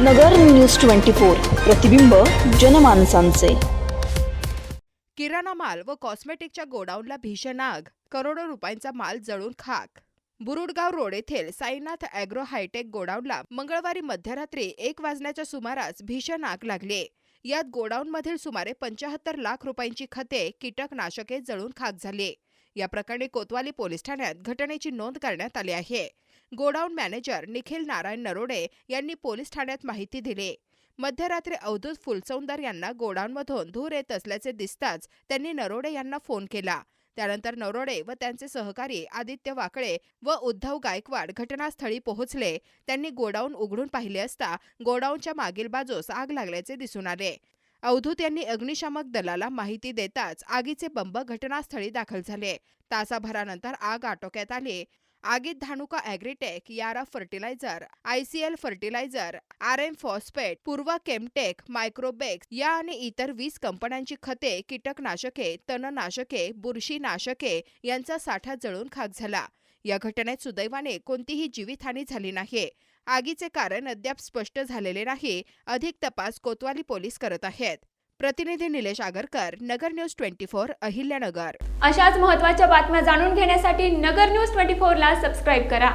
नगर news twenty four प्रतिबिंब जनमानसांचे. किराणा माल व कॉस्मेटिकच्या गोडाऊनला भीषण आग करोडो रुपयांचा माल जळून खाक. बुरुडगाव रोड येथील साईनाथ अॅग्रो हायटेक गोडाऊनला मंगळवारी मध्यरात्री एक वाजण्याच्या सुमारास भीषण आग लागली. यात गोडाऊनमधील सुमारे पंचाहत्तर लाख रुपयांची खते कीटकनाशके जळून खाक झाली. या प्रकरणी कोतवाली पोलीस ठाण्यात घटनेची नोंद करण्यात आली आहे. गोडाऊन मॅनेजर निखिल नारायण नरोडे यांनी पोलीस ठाण्यात माहिती दिली. मध्यरात्री अवधूत फुलसौंदर यांना गोडाऊनमधून धूर येत असल्याचे दिसताच त्यांनी नरोडे यांना फोन केला. त्यानंतर नरोडे व त्यांचे सहकारी आदित्य वाकळे व उद्धव गायकवाड घटनास्थळी पोहोचले. त्यांनी गोडाऊन उघडून पाहिले असता गोडाऊनच्या मागील बाजूस आग लागल्याचे दिसून आले. अवधूत यांनी अग्निशामक दलाला माहिती देताच आगीचे बंब घटनास्थळी दाखल झाले. तासाभरानंतर आग आटोक्यात आली. आगीत Dhanuka agritech Yara fertiliser ICL fertiliser R M phosphate Purva chemtech microbex या आणि इतर वीस कंपन्यांची खते कीटकनाशके तणनाशके बुरशीनाशके यांचा साठा जळून खाक झाला. या घटनेत सुदैवाने कोणतीही जीवितहानी झाली नाही आगीचे कारण अद्याप स्पष्ट झालेले नाही अधिक तपास कोतवाली पोलीस करत आहेत. प्रतिनिधी Nilesh Agarkar Nagar news twenty four Ahilyanagar. अशाच महत्त्वाच्या बातम्या जाणून घेण्यासाठी नगर न्यूज ट्वेंटी फोरला सबस्क्राईब करा.